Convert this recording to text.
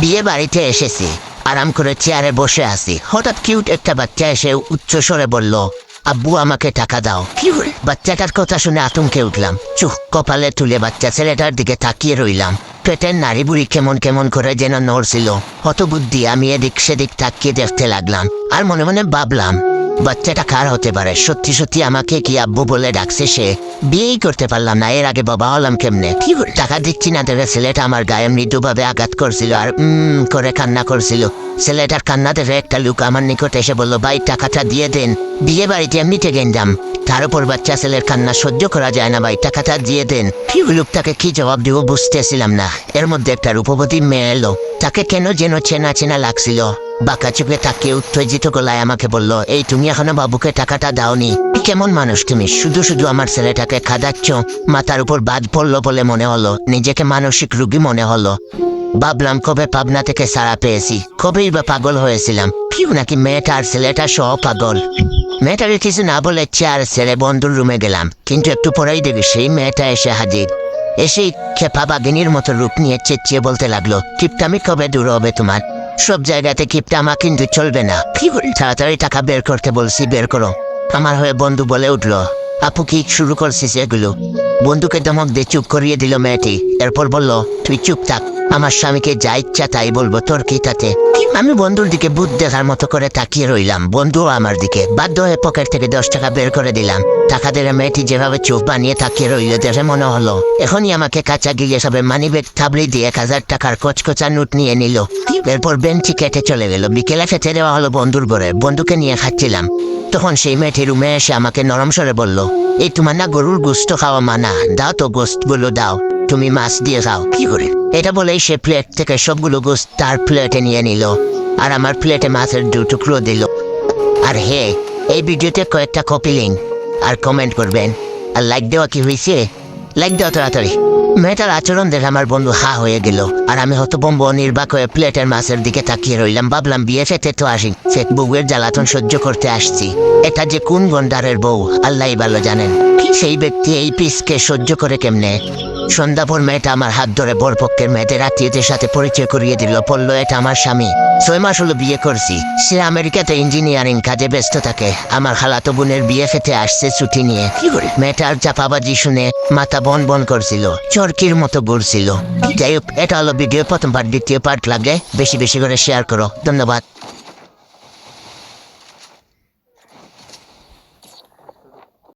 বিয়ে বাড়িতে এসেছি। আরাম করে চেয়ারে বসে আছি। হঠাৎ কিউট একটা বাচ্চা এসে উচ্চ স্বরে বলল আব্বু আমাকে টাকা দাও। বাচ্চাটার কথা শুনে আতঙ্কে উঠলাম। চুখ কপালে তুলে বাচ্চা ছেলেটার দিকে তাকিয়ে রইলাম। পেটের নারী বুড়ি কেমন কেমন করে যেন নড়ছিল। হত বুদ্ধি আমি এদিক সেদিক তাকিয়ে দেখতে লাগলাম। আর মনে মনে ভাবলাম বাচ্চাটা কার হতে পারে? সত্যি সত্যি আমাকে কি আব্বু বলে ডাকছে সে? বিয়েই করতে পারলাম না এর আগে বাবা হলাম কেমনে? কি টাকা দিচ্ছি না দেবে ছেলেটা আমার গায়ে মৃদুভাবে আঘাত করছিল আর উম করে কান্না করছিল। ছেলেটার কান্না দেখে একটা লোক আমার নিকট এসে বলল ভাই টাকাটা দিয়ে দেন। বিয়ে বাড়িতে এমনিতে গেন্দাম তার উপর বাচ্চা ছেলের কান্না সহ্য করা যায় না ভাই টাকাটা দিয়ে দেন। কি লোকটাকে কি জবাব দিব বুঝতেছিলাম না। এর মধ্যে একটা রূপবতী মেয়ে এলো। তাকে কেন যেন চেনা চেনা লাগছিল। বাঁকা চোখে তাকে উত্তেজিত গলায় আমাকে বলল, এই তুমি এখনও বাবুকে টাকাটা দাওনি? কেমন মানুষ তুমি? শুধু শুধু আমার ছেলেটাকে খাদাচ্ছ? মাথার উপর বাদ পড়ল বলে মনে হলো, নিজেকে মানসিক রুগী মনে হলো। ভাবলাম, কবে পাবনা থেকে সারা পেয়েছি? কবেই বা পাগল হয়েছিলাম। কেউ নাকি মেয়েটা আর ছেলেটা সহ পাগল? মেয়েটাকে কিছু না বলে চেয়ার ছেড়ে বন্ধুর রুমে গেলাম, কিন্তু একটু পরেই দেখি সেই মেয়েটা এসে হাজির। এসেই খেপা বাগিনীর মতো রূপ নিয়ে চেঁচিয়ে বলতে লাগল, কিপটামি কবে দূর হবে তোমার? সব জায়গাতে কিপটামা কিন্তু চলবে না। কি বল তাড়াতাড়ি টাকা বের করতে বলছি বের করো। আমার হয়ে বন্ধু বলে উঠল আপু কি শুরু করছিস এগুলো? বন্ধুকে দমক দিয়ে চুপ করিয়ে দিল মেয়েটি। এরপর বলল তুই চুপ থাক আমার স্বামীকে যা ইচ্ছা তাই বলব তোর কি তাতে? আমি বন্ধুর দিকে বুধ দেখার মতো করে তাকিয়ে রইলাম। বন্ধু আমার দিকে। বাধ্য হয়ে পকেট থেকে দশ টাকা বের করে দিলাম। টাকা দিলে মেয়েটি যেভাবে চোখ বানিয়ে তাকিয়ে রইল দেখে মনে হলো, এখনই আমাকে কাঁচা গিয়ে সবে মানি ব্যাগ থাবড়ি দিয়ে এক হাজার টাকার কচকচা নোট নিয়ে নিল। এরপর বেঞ্চি কেটে চলে গেল। বিকেলে খেতে দেওয়া হলো বন্ধুর ঘরে। বন্ধুকে নিয়ে খাচ্ছিলাম। তখন সেই মেয়েটি রুমে এসে আমাকে নরম স্বরে বলল, এই তোমার না গরুর গোস্ত খাওয়া মানা। দাও তো গোস্তগুলো দাও। তুমি মাছ দিয়ে যাও। কি করে? এটা বলেই সে প্লেট থেকে সবগুলো গোস্ত তার প্লেটে নিয়ে নিল আর আমার প্লেটে মাছের দু টুকরো দিল। আর হে এই ভিডিওতে কয়েকটা কপি লিঙ্ক আর কমেন্ট করবেন। আর লাইক দেওয়া কি হয়েছে? লাইক দেওয়া তাড়াতাড়ি। মেয়েটার আচরণ দেখে আমার বন্ধু হা হয়ে গেল আর আমি হতবম্ব নির্বাক হয়ে প্লেটের মাছের দিকে তাকিয়ে রইলাম। ভাবলাম বিয়ে ফেটে তো আসি। সে বউয়ের জ্বালাতন সহ্য করতে আসছি। এটা যে কোন গন্ডারের বউ আল্লাহ ভালো জানেন। কি সেই ব্যক্তি এই পিসকে সহ্য করে কেমনে? সন্ধ্যাপর মেয়েটা আমার হাত ধরে বরপক্ষের মেয়েদের আত্মীয়দের সাথে পরিচয় করিয়ে দিল, বলল, এটা আমার স্বামী। ছয় মাস হলো বিয়ে করছি। সে আমেরিকাতে ইঞ্জিনিয়ারিং কাজে ব্যস্ত থাকে। আমার খালাতো বোনের বিয়ে খেতে আসছে ছুটি নিয়ে। মেয়েটার চাপাবাজি শুনে মাথা বন বন করছিল, চরকির মতো ঘুরছিল। যাই হোক, এটা হলো ভিডিও। প্রথম পার্ট দ্বিতীয় পার্ট লাগে। বেশি বেশি করে শেয়ার করো। ধন্যবাদ।